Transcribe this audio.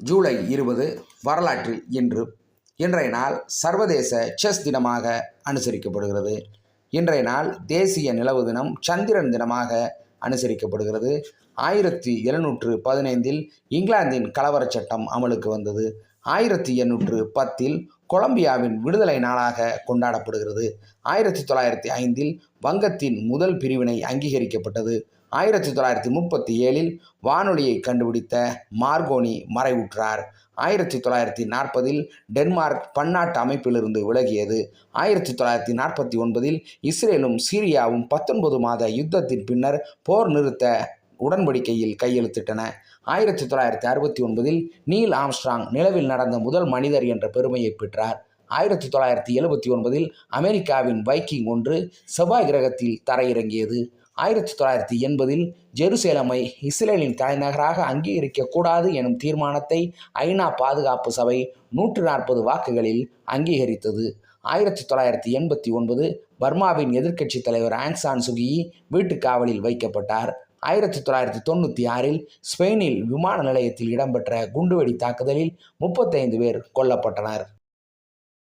ஜூலை இருபது வரலாற்றில் இன்று இன்றைய நாள் சர்வதேச செஸ் தினமாக அனுசரிக்கப்படுகிறது. இன்றைய நாள் தேசிய நிலவு தினம் சந்திரன் தினமாக அனுசரிக்கப்படுகிறது. ஆயிரத்தி எழுநூற்று பதினைந்தில் இங்கிலாந்தின் கலவரச் சட்டம் அமலுக்கு வந்தது. ஆயிரத்தி எண்ணூற்று பத்தில் கொலம்பியாவின் விடுதலை நாளாக கொண்டாடப்படுகிறது. ஆயிரத்தி தொள்ளாயிரத்தி ஐந்தில் வங்கத்தின் முதல் பிரிவினை அங்கீகரிக்கப்பட்டது. ஆயிரத்தி தொள்ளாயிரத்தி முப்பத்தி ஏழில் வானொலியை கண்டுபிடித்த மார்கோனி மறைவுற்றார். ஆயிரத்தி தொள்ளாயிரத்தி நாற்பதில் டென்மார்க் பன்னாட்டு அமைப்பிலிருந்து விலகியது. ஆயிரத்தி தொள்ளாயிரத்தி நாற்பத்தி ஒன்பதில் இஸ்ரேலும் சீரியாவும் பத்தொன்பது மாத யுத்தத்தின் பின்னர் போர் நிறுத்த உடன்படிக்கையில் கையெழுத்திட்டன. ஆயிரத்தி தொள்ளாயிரத்தி அறுபத்தி ஒன்பதில் நீல் ஆம்ஸ்ட்ராங் நிலவில் நடந்த முதல் மனிதர் என்ற பெருமையை பெற்றார். ஆயிரத்தி தொள்ளாயிரத்தி எழுபத்தி ஒன்பதில் அமெரிக்காவின் வைக்கிங் ஒன்று செவ்வாய் கிரகத்தில் தரையிறங்கியது. ஆயிரத்தி தொள்ளாயிரத்தி எண்பதில் ஜெருசேலமை இஸ்ரேலின் தலைநகராக அங்கீகரிக்கக்கூடாது எனும் தீர்மானத்தை ஐநா பாதுகாப்பு சபை நூற்று நாற்பது வாக்குகளில் அங்கீகரித்தது. ஆயிரத்தி தொள்ளாயிரத்தி எண்பத்தி ஒன்பது பர்மாவின் எதிர்க்கட்சித் தலைவர் ஆங்சான் சுகி வீட்டுக் காவலில் வைக்கப்பட்டார். ஆயிரத்தி தொள்ளாயிரத்தி தொண்ணூற்றி ஆறில் ஸ்பெயினில் விமான நிலையத்தில் இடம்பெற்ற குண்டுவெடி தாக்குதலில் முப்பத்தைந்து பேர் கொல்லப்பட்டனர்.